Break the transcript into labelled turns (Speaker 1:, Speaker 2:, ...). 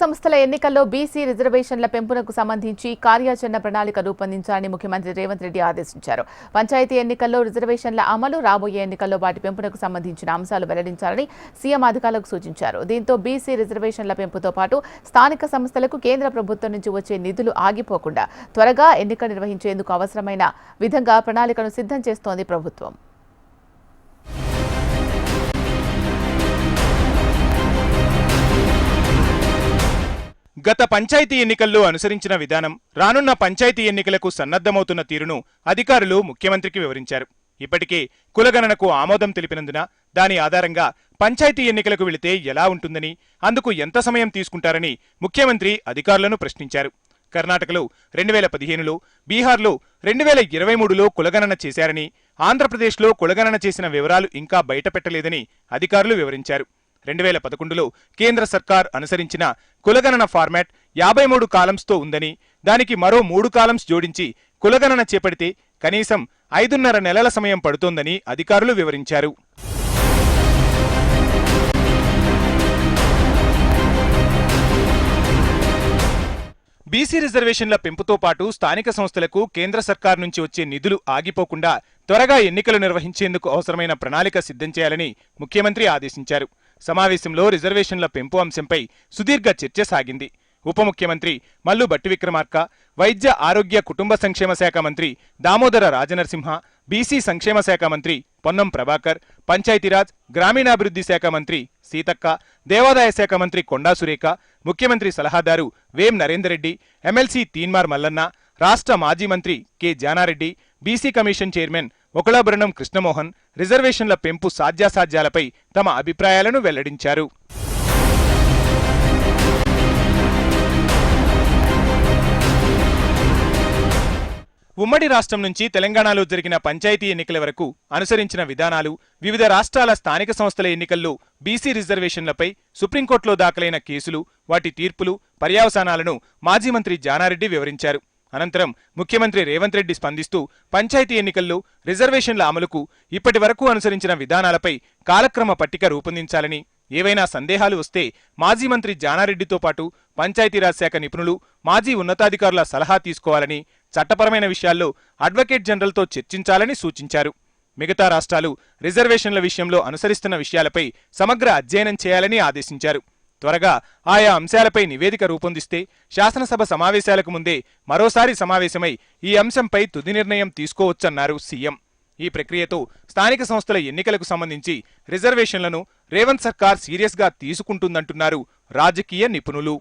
Speaker 1: సంస్థల ఎన్నికల్లో బీసీ రిజర్వేషన్ల పెంపునకు సంబంధించి కార్యాచరణ ప్రణాళిక రూపొందించాలని ముఖ్యమంత్రి రేవంత్ రెడ్డి ఆదేశించారు. పంచాయతీ ఎన్నికల్లో రిజర్వేషన్ల అమలు రాబోయే ఎన్నికల్లో వాటి పెంపునకు సంబంధించిన అంశాలు వెల్లడించాలని సీఎం అధికారులకు సూచించారు. దీంతో బీసీ రిజర్వేషన్ల పెంపుతో పాటు స్థానిక సంస్థలకు కేంద్ర ప్రభుత్వం నుంచి వచ్చే నిధులు ఆగిపోకుండా త్వరగా ఎన్నిక నిర్వహించేందుకు అవసరమైన విధంగా ప్రణాళికను సిద్ధం చేస్తోంది ప్రభుత్వం.
Speaker 2: గత పంచాయతీ ఎన్నికల్లో అనుసరించిన విధానం రానున్న పంచాయతీ ఎన్నికలకు సన్నద్ధమవుతున్న తీరును అధికారులు ముఖ్యమంత్రికి వివరించారు. ఇప్పటికే కులగణనకు ఆమోదం తెలిపినందున దాని ఆధారంగా పంచాయతీ ఎన్నికలకు వెళితే ఎలా ఉంటుందని అందుకు ఎంత సమయం తీసుకుంటారని ముఖ్యమంత్రి అధికారులను ప్రశ్నించారు. కర్ణాటకలో రెండు వేల పదిహేనులో బీహార్లో రెండు వేల ఇరవై మూడులో కులగణన చేశారని ఆంధ్రప్రదేశ్లో కులగణన చేసిన వివరాలు ఇంకా బయటపెట్టలేదని అధికారులు వివరించారు. రెండు వేల పదకొండులో కేంద్ర సర్కార్ అనుసరించిన కులగణన ఫార్మాట్ యాభై మూడు కాలమ్స్తో ఉందని దానికి మరో మూడు కాలమ్స్ జోడించి కులగణన చేపడితే కనీసం ఐదున్నర నెలల సమయం పడుతోందని అధికారులు వివరించారు. బీసీ రిజర్వేషన్ల పెంపుతో పాటు స్థానిక సంస్థలకు కేంద్ర సర్కార్ నుంచి వచ్చే నిధులు ఆగిపోకుండా త్వరగా ఎన్నికలు నిర్వహించేందుకు అవసరమైన ప్రణాళిక సిద్ధం చేయాలని ముఖ్యమంత్రి ఆదేశించారు. సమావేశంలో రిజర్వేషన్ల పెంపు అంశంపై సుదీర్ఘ చర్చ సాగింది. ఉప ముఖ్యమంత్రి మల్లు బట్టి విక్రమార్క వైద్య ఆరోగ్య కుటుంబ సంక్షేమ శాఖ మంత్రి దామోదర రాజనరసింహ బీసీ సంక్షేమ శాఖ మంత్రి పొన్నం ప్రభాకర్ పంచాయతీరాజ్ గ్రామీణాభివృద్ధి శాఖ మంత్రి సీతక్క దేవాదాయ శాఖ మంత్రి కొండా సురేఖ ముఖ్యమంత్రి సలహాదారు వేం నరేందర్ రెడ్డి ఎమ్మెల్సీ తీన్మార్ మల్లన్న రాష్ట్ర మాజీ మంత్రి K Janareddy BC commission chairman Vakulabharanam Krishnamohan రిజర్వేషన్ల పెంపు సాధ్యాసాధ్యాలపై తమ అభిప్రాయాలను వెల్లడించారు. ఉమ్మడి రాష్ట్రం నుంచి తెలంగాణలో జరిగిన పంచాయతీ ఎన్నికల వరకు అనుసరించిన విధానాలు వివిధ రాష్ట్రాల స్థానిక సంస్థల ఎన్నికల్లో బీసీ రిజర్వేషన్లపై సుప్రీంకోర్టులో దాఖలైన కేసులు వాటి తీర్పులు పర్యావసానాలను మాజీ మంత్రి జానారెడ్డి వివరించారు. అనంతరం ముఖ్యమంత్రి రేవంత్ రెడ్డి స్పందిస్తూ పంచాయతీ ఎన్నికల్లో రిజర్వేషన్ల అమలుకు ఇప్పటి వరకు అనుసరించిన విధానాలపై కాలక్రమ పట్టిక రూపొందించాలని ఏవైనా సందేహాలు వస్తే మాజీ మంత్రి జానారెడ్డితో పాటు పంచాయతీరాజ్ శాఖ నిపుణులు మాజీ ఉన్నతాధికారుల సలహా తీసుకోవాలని చట్టపరమైన విషయాల్లో అడ్వకేట్ జనరల్తో చర్చించాలని సూచించారు. మిగతా రాష్ట్రాలు రిజర్వేషన్ల విషయంలో అనుసరిస్తున్న విషయాలపై సమగ్ర అధ్యయనం చేయాలని ఆదేశించారు. త్వరగా ఆయా అంశాలపై నివేదిక రూపొందిస్తే శాసనసభ సమావేశాలకు ముందే మరోసారి సమావేశమై ఈ అంశంపై తుది నిర్ణయం తీసుకోవచ్చన్నారు సీఎం. ఈ ప్రక్రియతో స్థానిక సంస్థల ఎన్నికలకు సంబంధించి రిజర్వేషన్లను రేవంత్ సర్కార్ సీరియస్గా తీసుకుంటుందంటున్నారు రాజకీయ నిపుణులు.